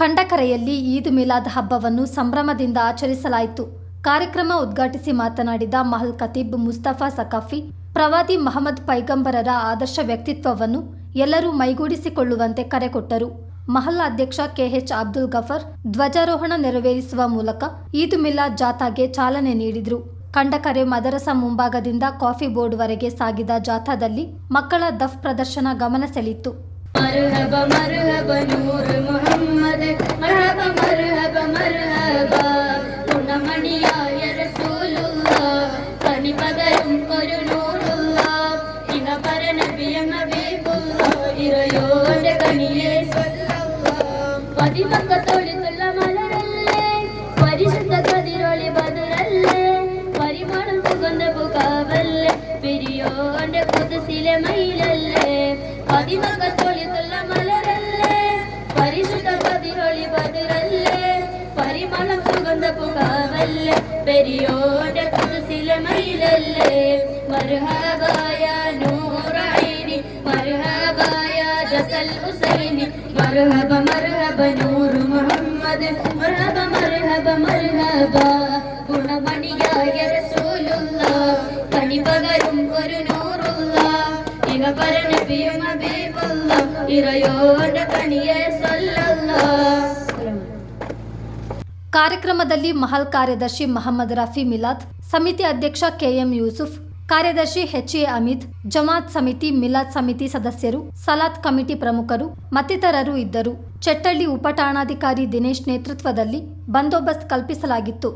ಖಂಡಕರೆಯಲ್ಲಿ ಈದ್ ಮಿಲಾದ್ ಹಬ್ಬವನ್ನು ಸಂಭ್ರಮದಿಂದ ಆಚರಿಸಲಾಯಿತು. ಕಾರ್ಯಕ್ರಮ ಉದ್ಘಾಟಿಸಿ ಮಾತನಾಡಿದ ಮಹಲ್ ಖತೀಬ್, ಮುಸ್ತಫಾ ಸಕಾಫಿ ಪ್ರವಾದಿ ಮಹಮ್ಮದ್ ಪೈಗಂಬರರ ಆದರ್ಶ ವ್ಯಕ್ತಿತ್ವವನ್ನು ಎಲ್ಲರೂ ಮೈಗೂಡಿಸಿಕೊಳ್ಳುವಂತೆ ಕರೆ ಕೊಟ್ಟರು. ಮಹಲ್ ಅಧ್ಯಕ್ಷ ಕೆಎಚ್ ಅಬ್ದುಲ್ ಗಫರ್ ಧ್ವಜಾರೋಹಣ ನೆರವೇರಿಸುವ ಮೂಲಕ ಈದ್ ಮಿಲಾದ್ ಜಾಥಾಗೆ ಚಾಲನೆ ನೀಡಿದರು. ಕಂಡಕರೆ ಮದರಸ ಮುಂಭಾಗದಿಂದ ಕಾಫಿ ಬೋರ್ಡ್ ವರೆಗೆ ಸಾಗಿದ ಜಾಥಾದಲ್ಲಿ ಮಕ್ಕಳ ದಫ್ ಪ್ರದರ್ಶನ ಗಮನ ಸೆಳೆಯಿತು. ഇറയോന്റെ കനിയെ പതിമക്കത്തൊളിത്തുള്ള മലരല്ലേ പരിശുദ്ധ പരിമളം സുഗന്ധ പുകാവല്ലേ പെരിയോന്റെ കുതിസിലെ മയിലല്ലേ മലരല്ലേ പരിശുദ്ധ പരിമളം സുഗന്ധ മർഹബായ മർഹബായ ജസൽ ഹുസൈനി മർഹബ മർഹബ നൂറ് മുഹമ്മദ് മർഹബ മർഹബ മർഹബ ഗുണമണിയായ റസൂലുള്ള കണി പകരും ഒരു നൂറുള്ള ഇഹ പരനബിയും ഹബീബുള്ള ഇറയോന്റെ കണിയെ സല്ലല്ലാഹ് ಕಾರ್ಯಕ್ರಮದಲ್ಲಿ ಮಹಲ್ ಕಾರ್ಯದರ್ಶಿ ಮಹಮ್ಮದ್ ರಫಿ ಮಿಲಾದ್ ಸಮಿತಿ ಅಧ್ಯಕ್ಷ ಕೆಎಂ ಯೂಸುಫ್ ಕಾರ್ಯದರ್ಶಿ ಎಚ್ ಎ ಅಮಿತ್, ಜಮಾತ್ ಸಮಿತಿ, ಮಿಲಾದ್ ಸಮಿತಿ ಸದಸ್ಯರು, ಸಲಾತ್ ಕಮಿಟಿ ಪ್ರಮುಖರು, ಮತ್ತಿತರರು ಇದ್ದರು. ಚಟ್ಟಳ್ಳಿ ಉಪಠಾಣಾಧಿಕಾರಿ ದಿನೇಶ್ ನೇತೃತ್ವದಲ್ಲಿ ಬಂದೋಬಸ್ತ್ ಕಲ್ಪಿಸಲಾಗಿತ್ತು.